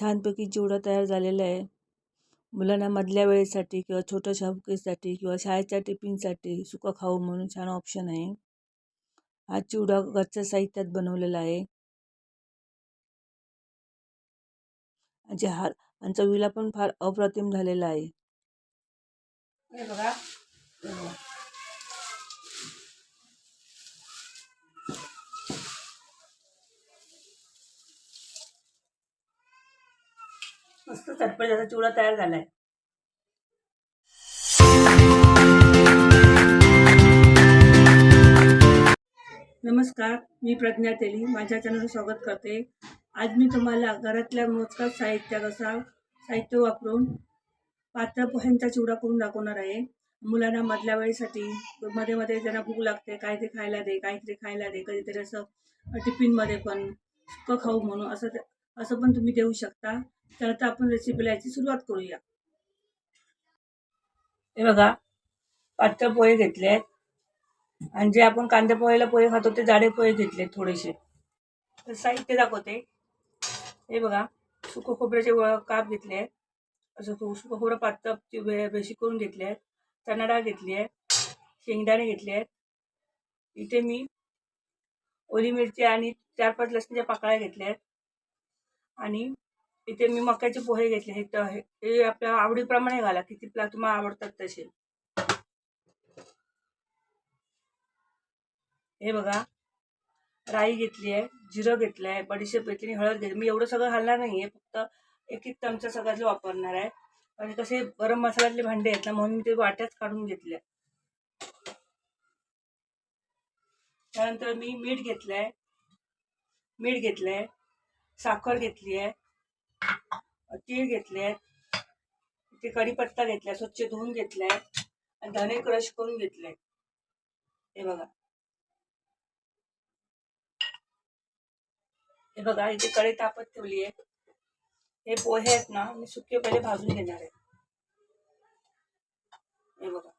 छानपैकी चिवडा तयार झालेला आहे. मुलांना मधल्या वेळेसाठी किंवा छोट्याशा भुकेसाठी किंवा शाळेच्या टिफिनसाठी सुका खाऊ म्हणून छान ऑप्शन आहे. हा चिवडा घरच्या साहित्यात बनवलेला आहे. जे हा आणि चवीला पण फार अप्रतिम झालेला आहे. बघा. मस्त चटपट असा चिवडा तयार झालाय. नमस्कार मी प्रज्ञा तेली. माझ्या चॅनलवर स्वागत करते. आज मी तुम्हाला घरातल्या मोजकाच साहित्य कसा साहित्य वापरून पात्र पोह्यांचा चिवडा करून दाखवणार आहे. मुलांना मधल्या वेळेसाठी मध्ये मध्ये त्यांना भूक लागते काहीतरी खायला दे काहीतरी खायला दे कधीतरी असं टिफिनमध्ये पण सुकं खाऊ म्हणून असं असं पण तुम्ही देऊ शकता. तर आता आपण रेसिपीला याची सुरुवात करूया. हे बघा पातळ पोहे घेतले आहेत आणि जे आपण कांदे पोह्याला पोहे खातो ते जाडे पोहे घेतले थोडेसे. तर साहित्य दाखवते. हे बघा सुकं खोबऱ्याचे काप घेतले आहेत असं सुकं खोबरं पातळ बे बेशी करून घेतले आहेत चणा डाळ घेतली आहे शेंगदाणे घेतले आहेत इथे मी ओली मिरची आणि चार पाच लसणीच्या पाकळ्या घेतल्या आहेत आणि इथे मी मक्याचे पोहे घेतले. हे तर हे हे आपल्या आवडीप्रमाणे घाला. किती प्ला तुम्हाला आवडतात तसे. हे बघा. राई घेतली आहे जिरं घेतलं आहे बडीशेप घेतली आणि हळद घेतली. मी एवढं सगळं घालणार नाही आहे फक्त एक एक चमचा सगळ्यातलं वापरणार आहे. आणि कसे गरम मसाल्यातले भांडे आहेत ना म्हणून मी ते वाट्याच काढून घेतले त्यानंतर मी मीठ घेतलं आहे मीठ घेतलं आहे साखर घेतली आहे. तीळ घेतले आहेत ते कढीपत्ता घेतलाय स्वच्छ धुवून घेतलाय आणि धने क्रश करून घेतले हे बघा. हे बघा इथे कढी तापत ठेवली आहे हे पोहे आहेत ना मी सुके पहिले भाजून घेणार आहे. हे बघा.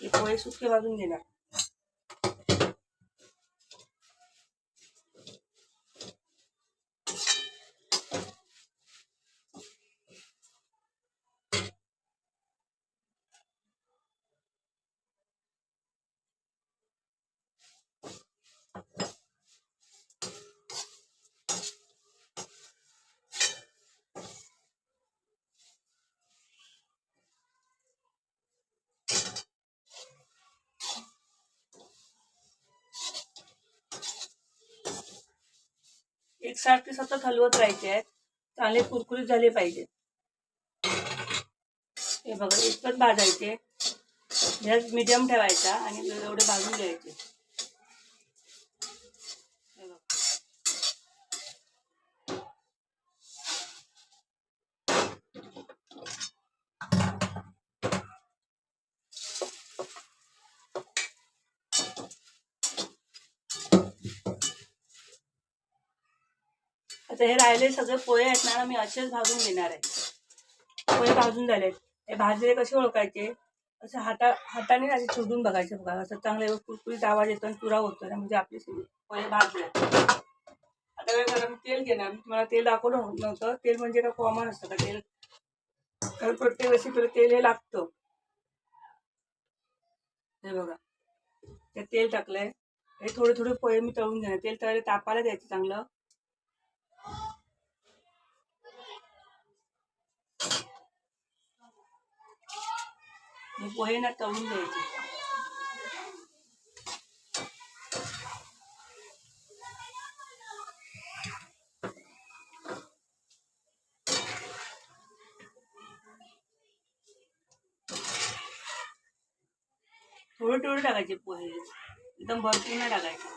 हे पोहे सुके भाजून घेणार. एकसारखे सतत हलवत राहायचे आहेत. चांगले कुरकुरीत झाले पाहिजेत. हे बघा इतकंच भाजायचे. गॅस मिडियम ठेवायचा आणि एवढे भाजून घ्यायचे. आता हे राहिले सगळे पोहे आहेत ना मी असेच भाजून घेणार आहे. पोहे भाजून झालेत. हे भाजले कसे ओळखायचे? असं हाता हाताने असे शोधून बघायचे बघा. असं चांगले कुरकुरीत आवाज येतो आणि चुरा होतो. ना म्हणजे आपले पोहे भाजले. आता काय करा मी तेल घेणार. मी तुम्हाला तेल दाखवलं नव्हतं. तेल म्हणजे काय कॉमन असतं का तेल? कारण प्रत्येक रेसिपीला तेल हे लागतं. हे बघा. ते तेल टाकलंय. हे थोडे थोडे पोहे मी तळून घेणार. तेल तळले तापायला द्यायचं चांगलं. हे पोहे ना तळून द्यायचे थोडं थोडे टाकायचे पोहे. एकदम भरपूर नाही टाकायचे.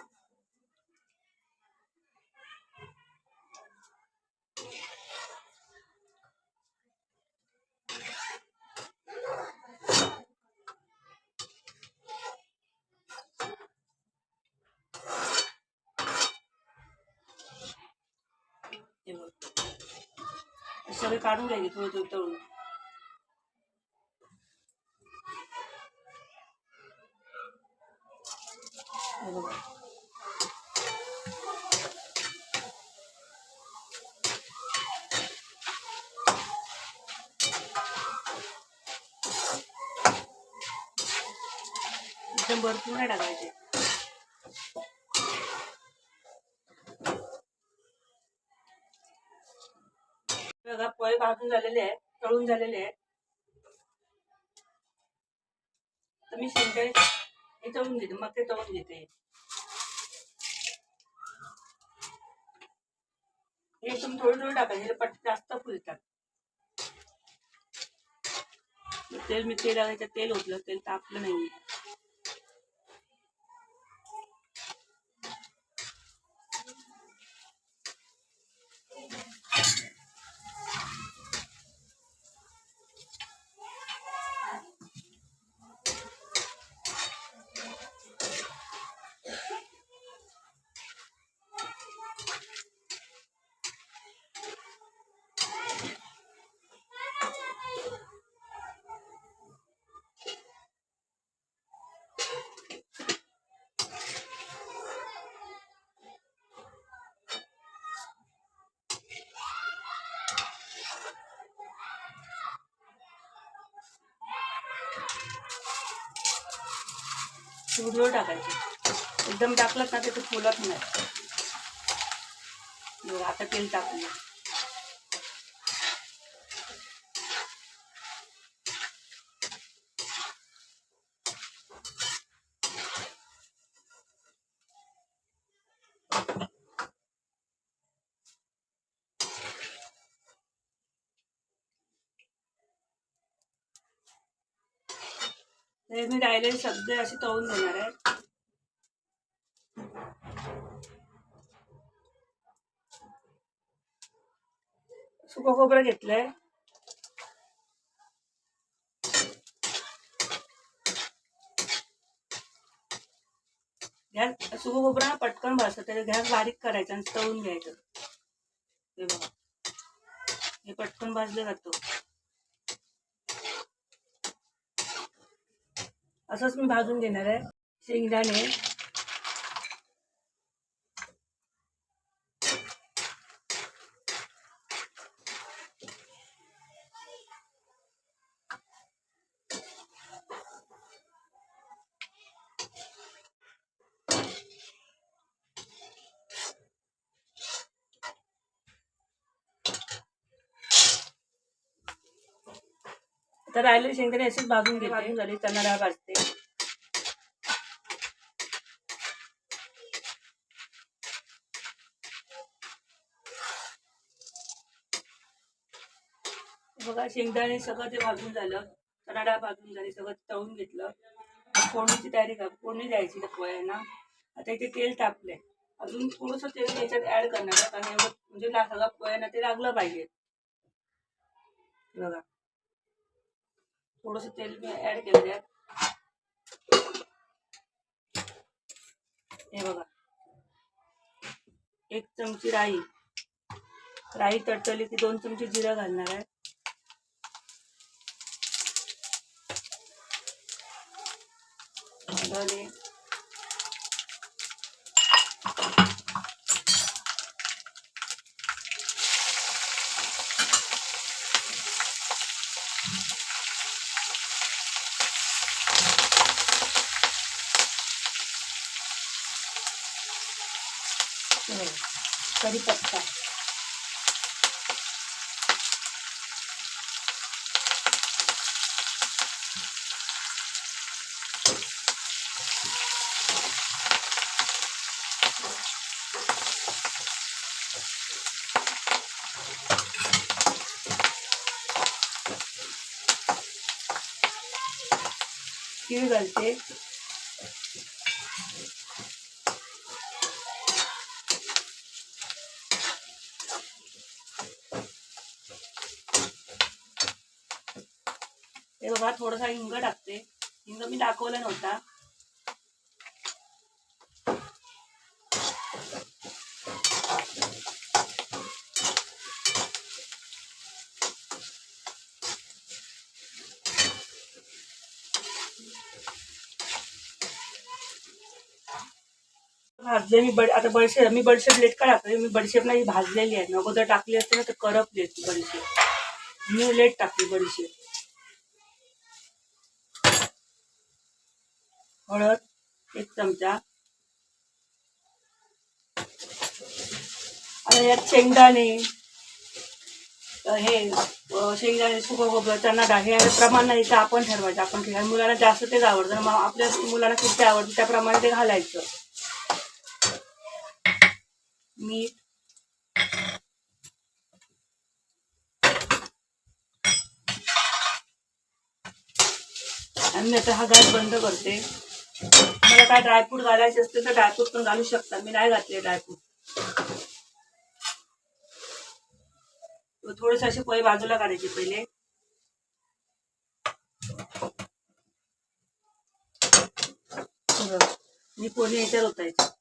सगळे काढून घ्या थोडं थोडं तळून. भरपूर नाही टाकायचे. बघा पोहे भाजून झालेले आहेत तळून झालेले आहेत तर मी शेंगदाणे हे तळून घेते मग ते तळून घेते. हे तुम्ही थोडं थोडं टाकायचे पट जास्त फुलतात. तेल मी तेल लावायचं तेल होतलं तेल तापलं नाही. थोडं टाकायचे. एकदम टाकलं ना ते फुलत नाही. आता तेल टाकलं हे मी राहिलेले सगळे असे तळून घेणार आहे. सुकं खोबरं घेतलंय. गॅस सुकं खोबरा पटकन भाजतं त्याचा गॅस बारीक करायचा आणि तळून घ्यायचं. हे बघा. हे पटकन भाजलं जातं. असंच मी भाजून घेणार आहे शेंगदाणे. तर राहिलेले शेंगदाणे असेच भाजून घेते. भाजून झाली चणा डाळ भाजते. बघा शेंगदाणे सगळं ते भाजून झालं. चणा डाळ भाजून झाली सगळं तळून घेतलं. फोडणीची तयारी कर फोडणी द्यायची त्या पोळ्यांना आता इथे तेल तापलंय. अजून थोडंसं तेल याच्यात ऍड करणार कारण एवढं म्हणजे सगळं पोळ्यांना ते लागलं पाहिजे. बघा. थोडंसं तेल मी ऐड कर दिया। हे एक चमची राई। राई तडतडली की दोन चमची जीरा घालणार आहे धने कढीपत्ता. तीळ घालते. हे बघा थोडासा हिंग टाकते. हिंग मी दाखवला नव्हता. भाजले मी बड आता बडशेप मी बडशेप लेट का टाकले मी बडशेप नाही भाजलेली आहे. ना अगोदर टाकली असते ना तर करपली असती बडशेप. मी लेट टाकली बडशेप. हळद एक चमचा. आणि यात शेंगदाणे. हे शेंगदाणे सुकं खोबरं चणा डाळ हे प्रमाण नाही तर आपण ठरवायचं. आपण ठेवा मुलांना जास्त तेच आवडतं. मग आपल्या मुलांना किती आवडतं त्याप्रमाणे ते घालायचं. मीठ. आणि मी आता हा गॅस बंद करते. मला काय ड्रायफ्रूट घालायचे असतील तर ड्रायफ्रूट पण घालू शकता. मी नाही घातले ड्रायफ्रूट थोडेसे असे पोहे बाजूला काढायचे पहिले. मी पोहे याच्यावर होतायचे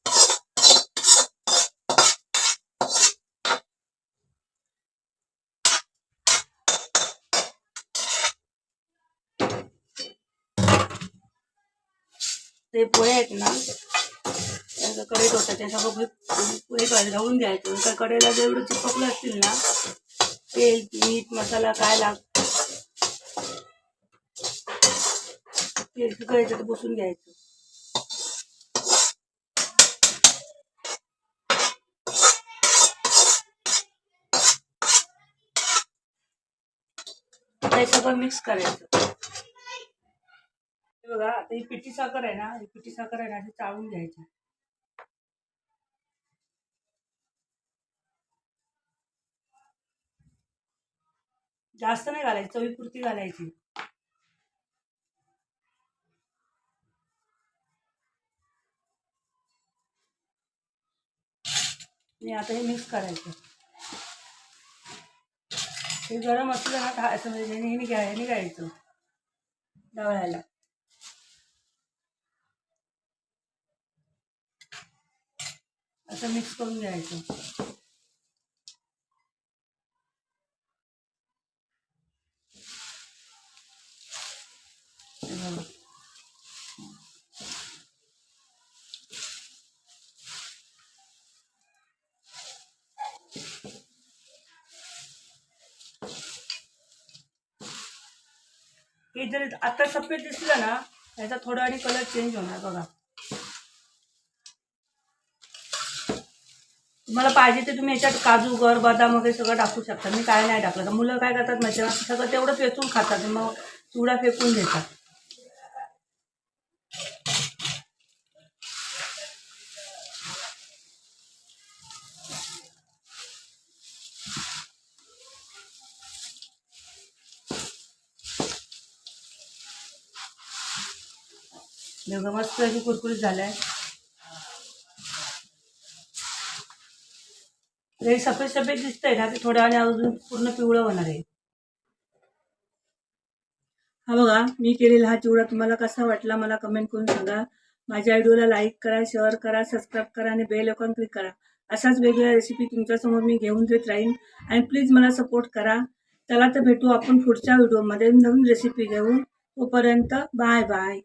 ते पोहे आहेत ना त्याचं कढईत होतं सगळं पोहे पोहे काय घ्यायचं. त्या कडेला जेवढं चिपकलं असतील ना तेल मीठ मसाला काय लाग तेल सुकायचं तर बसून घ्यायचं. हे सगळं मिक्स करायचं. हे बघा आता ही पिठी साखर आहे ना ही पिठी साखर आहे ना अशी चाळून घ्यायची. जास्त नाही घालायची चवीपुरती घालायची. आणि आता हे मिक्स करायचं. हे गरम असलं ना खा- म्हणजे ह्याने घ्या ह्याने घ्यायचं डवळ्याला असं मिक्स करून घ्यायचं. हे जर आता सफेद दिसलं ना याचा थोडा आणि कलर चेंज होणार बघा. तुम्हाला पाहिजे ते तुम्ही याच्यात काजू गर बदाम वगैरे सगळं टाकू शकता. मी काय नाही टाकलं. तर मुलं काय करतात माहिती सगळं तेवढं फेचून खातात मग चुडा फेकून देतात. मस्त अशी कुरकुरीत झालाय आहे. म्हणजे हे सफेद सफेद दिसतंय ना ते थोड्या वेळाने अजून पूर्ण पिवळं होणार आहे. हा बघा मी केलेला हा चिवडा तुम्हाला कसा वाटला मला कमेंट करून सांगा. माझ्या व्हिडिओला लाईक करा शेअर करा सबस्क्राईब करा आणि बेल आयकॉन क्लिक करा. अशाच वेगवेगळ्या रेसिपी तुमच्यासमोर मी घेऊन देत राहीन. आणि प्लीज मला सपोर्ट करा. चला तर भेटू आपण पुढच्या व्हिडिओमध्ये नवीन रेसिपी घेऊन. तोपर्यंत बाय बाय